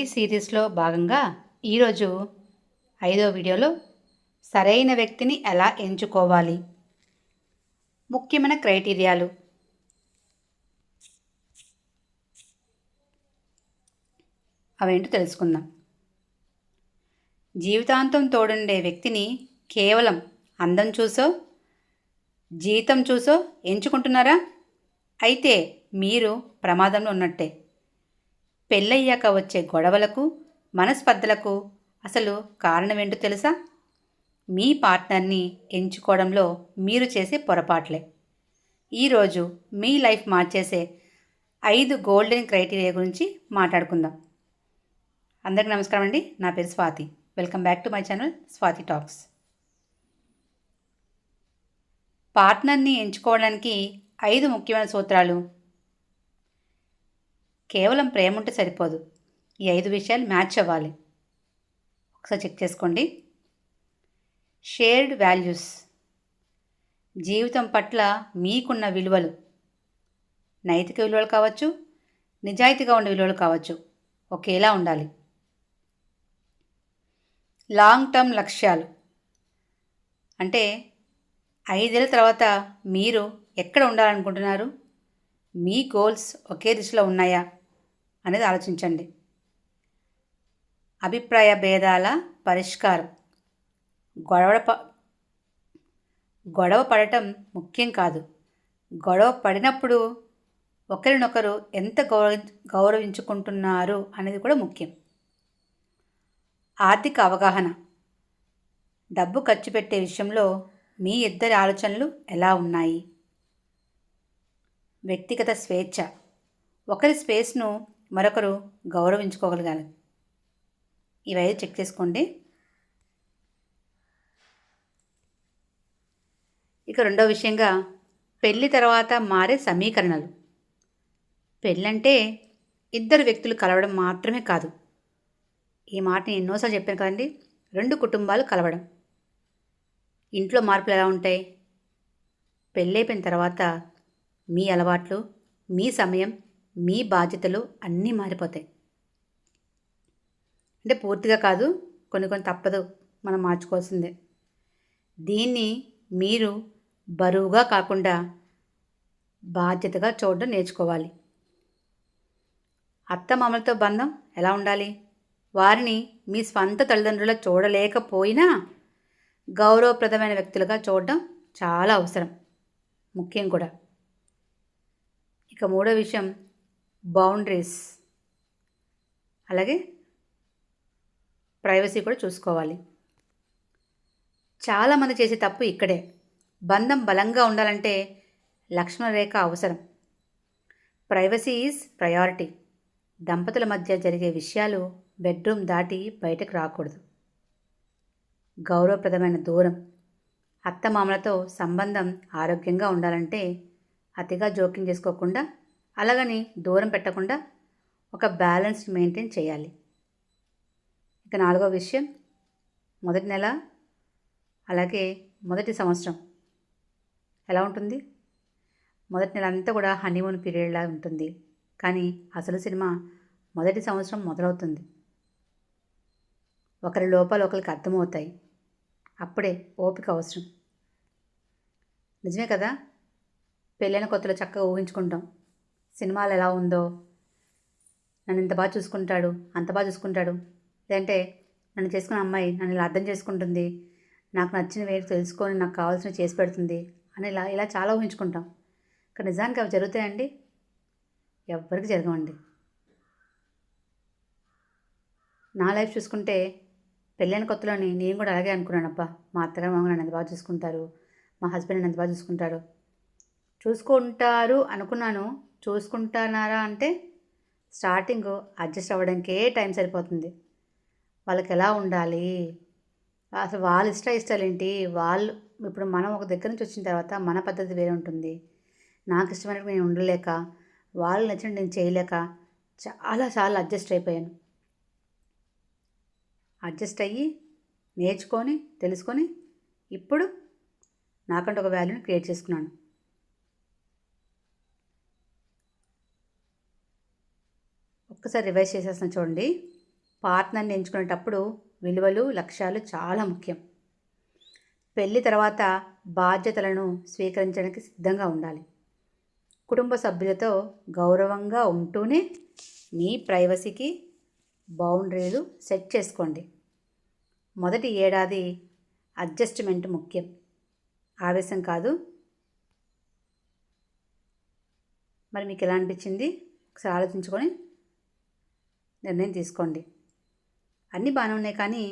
ఈ సిరీస్లో భాగంగా ఈరోజు ఐదో వీడియోలో సరైన వ్యక్తిని ఎలా ఎంచుకోవాలి? ముఖ్యమైన క్రైటీరియాలు. అవేంటో తెలుసుకుందాం. జీవితాంతం తోడుండే వ్యక్తిని కేవలం అందం చూసో జీతం చూసో ఎంచుకుంటున్నారా? అయితే మీరు ప్రమాదంలో ఉన్నట్టే. పెళ్ళయ్యాక వచ్చే గొడవలకు మనస్పర్ధలకు అసలు కారణమేంటో తెలుసా? మీ పార్ట్నర్ని ఎంచుకోవడంలో మీరు చేసే పొరపాట్లే. ఈరోజు మీ లైఫ్ మార్చేసే ఐదు గోల్డెన్ క్రైటీరియా గురించి మాట్లాడుకుందాం. అందరికీ నమస్కారం అండి. నా పేరు Swathi. Welcome back to my channel Swathi talks. పార్ట్నర్ని ఎంచుకోవడానికి ఐదు ముఖ్యమైన సూత్రాలు కేవలం ప్రేమ ఉంటే సరిపోదు. ఈ ఐదు విషయాలు మ్యాచ్ అవ్వాలి. ఒకసారి చెక్ చేసుకోండి. Shared values. జీవితం పట్ల మీకున్న విలువలు. నైతిక విలువలు కావచ్చు నిజాయితీగా ఉండే విలువలు కావచ్చు ఒకేలా ఉండాలి. లాంగ్ టర్మ్ లక్ష్యాలు. అంటే ఐదేళ్ళ తర్వాత మీరు ఎక్కడ ఉండాలనుకుంటున్నారు? మీ గోల్స్ ఒకే దిశలో ఉన్నాయా? అనేది ఆలోచించండి. అభిప్రాయ భేదాల పరిష్కారం. గొడవ ప గొడవ పడటం ముఖ్యం కాదు. గొడవ పడినప్పుడు ఒకరినొకరు ఎంత గౌరవ గౌరవించుకుంటున్నారు అనేది కూడా ముఖ్యం. ఆర్థిక అవగాహన. డబ్బు ఖర్చు పెట్టే విషయంలో మీ ఇద్దరి ఆలోచనలు ఎలా ఉన్నాయి? వ్యక్తిగత స్వేచ్ఛ. ఒకరి స్పేస్ను మరొకరు గౌరవించుకోగలగాలి. ఇవైతే చెక్ చేసుకోండి. ఇక రెండో విషయంగా పెళ్ళి తర్వాత మారే సమీకరణలు. పెళ్ళంటే ఇద్దరు వ్యక్తులు కలవడం మాత్రమే కాదు. ఈ మాట నేను ఎన్నోసార్లు చెప్పాను కదండి రెండు కుటుంబాలు కలవడం. ఇంట్లో మార్పులు ఎలా ఉంటాయి? పెళ్ళైపోయిన తర్వాత మీ అలవాట్లు మీ సమయం మీ బాధ్యతలు అన్నీ మారిపోతాయి. అంటే పూర్తిగా కాదు కొన్ని కొన్ని తప్పదు మనం మార్చుకోవాల్సిందే. దీన్ని మీరు బరువుగా కాకుండా బాధ్యతగా చూడడం నేర్చుకోవాలి. అత్తమామలతో బంధం ఎలా ఉండాలి? వారిని మీ స్వంత తల్లిదండ్రుల చూడలేకపోయినా గౌరవప్రదమైన వ్యక్తులుగా చూడడం చాలా అవసరం. ముఖ్యం కూడా. ఇక మూడో విషయం బౌండరీస్. అలాగే ప్రైవసీ కూడా చూసుకోవాలి. చాలామంది చేసే తప్పు ఇక్కడే. బంధం బలంగా ఉండాలంటే లక్ష్మణ రేఖ అవసరం. Privacy is priority. దంపతుల మధ్య జరిగే విషయాలు బెడ్రూమ్ దాటి బయటకు రాకూడదు. గౌరవప్రదమైన దూరం. అత్తమామలతో సంబంధం ఆరోగ్యంగా ఉండాలంటే అతిగా జోక్యం చేసుకోకుండా అలాగని దూరం పెట్టకుండా ఒక బ్యాలెన్స్ మెయింటైన్ చేయాలి. ఇక నాలుగో విషయం మొదటి నెల అలాగే మొదటి సంవత్సరం. ఎలా ఉంటుంది? మొదటి నెల అంతా కూడా హనీమూన్ పీరియడ్లా ఉంటుంది. కానీ అసలు సినిమా మొదటి సంవత్సరం మొదలవుతుంది. ఒకరి లోపాలు ఒకరికి అర్థమవుతాయి. అప్పుడే ఓపిక అవసరం. నిజమే కదా? పెళ్ళైన కొత్తలో చక్కగా ఊహించుకుంటాం. సినిమాలు ఎలా ఉందో. నన్ను ఇంత బాగా చూసుకుంటాడు అంత బాగా చూసుకుంటాడు. లేదంటే నన్ను చేసుకున్న అమ్మాయి నన్ను ఇలా అర్థం చేసుకుంటుంది. నాకు నచ్చిన వేరు తెలుసుకొని నాకు కావాల్సినవి చేసి పెడుతుంది అని ఇలా ఇలా చాలా ఊహించుకుంటాం. కానీ నిజానికి అవి జరుగుతాయండి? ఎవ్వరికి జరగవండి. నా లైఫ్ చూసుకుంటే పెళ్ళైన కొత్తలోని నేను కూడా అలాగే అనుకున్నాను అబ్బా మా అత్తగారు మామూలు నన్ను ఎంత బాగా చూసుకుంటారు. మా హస్బెండ్ నన్ను ఎంత బాగా చూసుకుంటారు. చూసుకుంటారు అనుకున్నాను. చూసుకుంటున్నారా అంటే స్టార్టింగ్ అడ్జస్ట్ అవ్వడానికే టైం సరిపోతుంది. వాళ్ళకి ఎలా ఉండాలి? అసలు వాళ్ళ ఇష్ట ఇష్టాలు ఏంటి? వాళ్ళు ఇప్పుడు మనం ఒక దగ్గర నుంచి వచ్చిన తర్వాత మన పద్ధతి వేరే ఉంటుంది. నాకు ఇష్టమైనట్టు నేను ఉండలేక వాళ్ళు నచ్చినట్టు నేను చేయలేక చాలా చాలా అడ్జస్ట్ అయిపోయాను. అడ్జస్ట్ అయ్యి నేర్చుకొని తెలుసుకొని ఇప్పుడు నాకంటే ఒక వాల్యూని క్రియేట్ చేసుకున్నాను. ఒక్కసారి రివైజ్ చేసేస్తాను చూడండి. పార్ట్నర్ని ఎంచుకునేటప్పుడు విలువలు లక్ష్యాలు చాలా ముఖ్యం. పెళ్ళి తర్వాత బాధ్యతలను స్వీకరించడానికి సిద్ధంగా ఉండాలి. కుటుంబ సభ్యులతో గౌరవంగా ఉంటూనే మీ ప్రైవసీకి బౌండరీలు సెట్ చేసుకోండి. మొదటి ఏడాది అడ్జస్ట్మెంట్ ముఖ్యం. ఆవేశం కాదు. మరి మీకు ఎలా అనిపించింది? ఒకసారి ఆలోచించుకొని నిర్ణయం తీసుకోండి. అన్నీ బాగానే ఉన్నాయి కానీ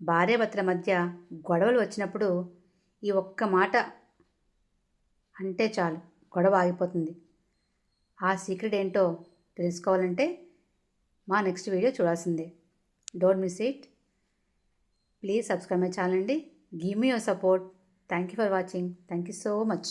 భార్యాభర్తల మధ్య గొడవలు వచ్చినప్పుడు ఈ ఒక్క మాట అంటే చాలు గొడవ ఆగిపోతుంది. ఆ సీక్రెట్ ఏంటో తెలుసుకోవాలంటే మా నెక్స్ట్ వీడియో చూడాల్సిందే. Don't miss it please subscribe my channel అండి. Give me your support thank you for watching thank you so much